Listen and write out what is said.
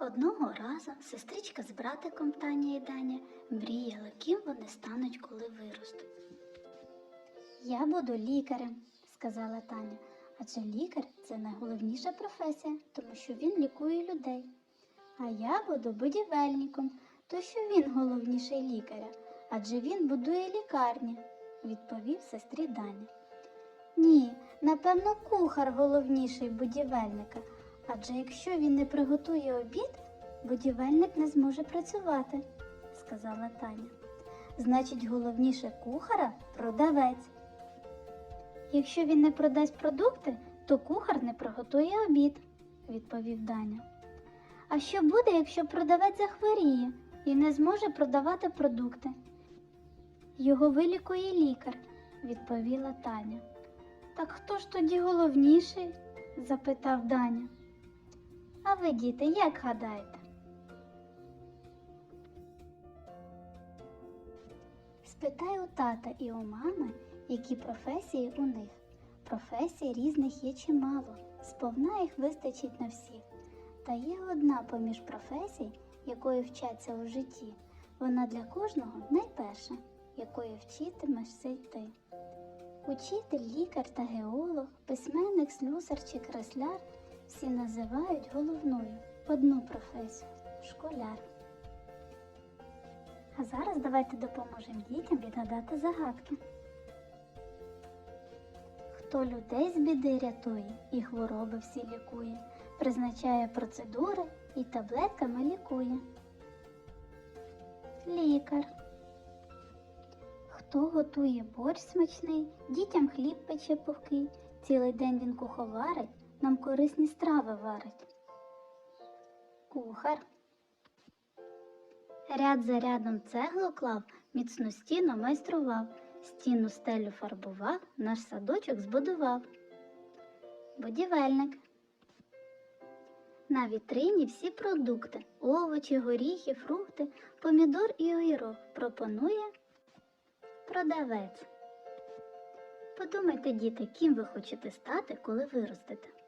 Одного разу сестричка з братиком Таня і Даня мріяли, ким вони стануть, коли виростуть. Я буду лікарем, сказала Таня. Адже лікар це найголовніша професія, тому що він лікує людей. А я буду будівельником, то що він головніший лікаря, адже він будує лікарні, відповів сестрі Даня. Ні, напевно, кухар головніший будівельника, адже якщо він не приготує обід, будівельник не зможе працювати, сказала Таня. Значить, головніше кухара продавець. Якщо він не продасть продукти, то кухар не приготує обід, відповів Даня. А що буде, якщо продавець захворіє і не зможе продавати продукти? Його вилікує лікар, відповіла Таня. Так хто ж тоді головніший? запитав Даня. А ви, діти, як гадаєте? Спитай у тата і у мами, які професії у них. Професій різних є чимало, сповна їх вистачить на всіх. Та є одна поміж професій, якої вчаться у житті. Вона для кожного найперша, якої вчитимешся й ти. Учитель, лікар та геолог, письменник, слюсар чи кресляр всі називають головною одну професію школяр. А зараз давайте допоможемо дітям відгадати загадки. Хто людей з біди рятує і хвороби всі лікує, призначає процедури і таблетками лікує. Лікар. Хто готує борщ смачний, дітям хліб пече пухкий, цілий день він куховарить, нам корисні страви варить. Кухар. Ряд за рядом цеглу клав, міцну стіну майстрував, стіну стелю фарбував, наш садочок збудував. Будівельник. На вітрині всі продукти, овочі, горіхи, фрукти, помідор і огірок пропонує продавець. Подумайте, діти, ким ви хочете стати, коли виростете.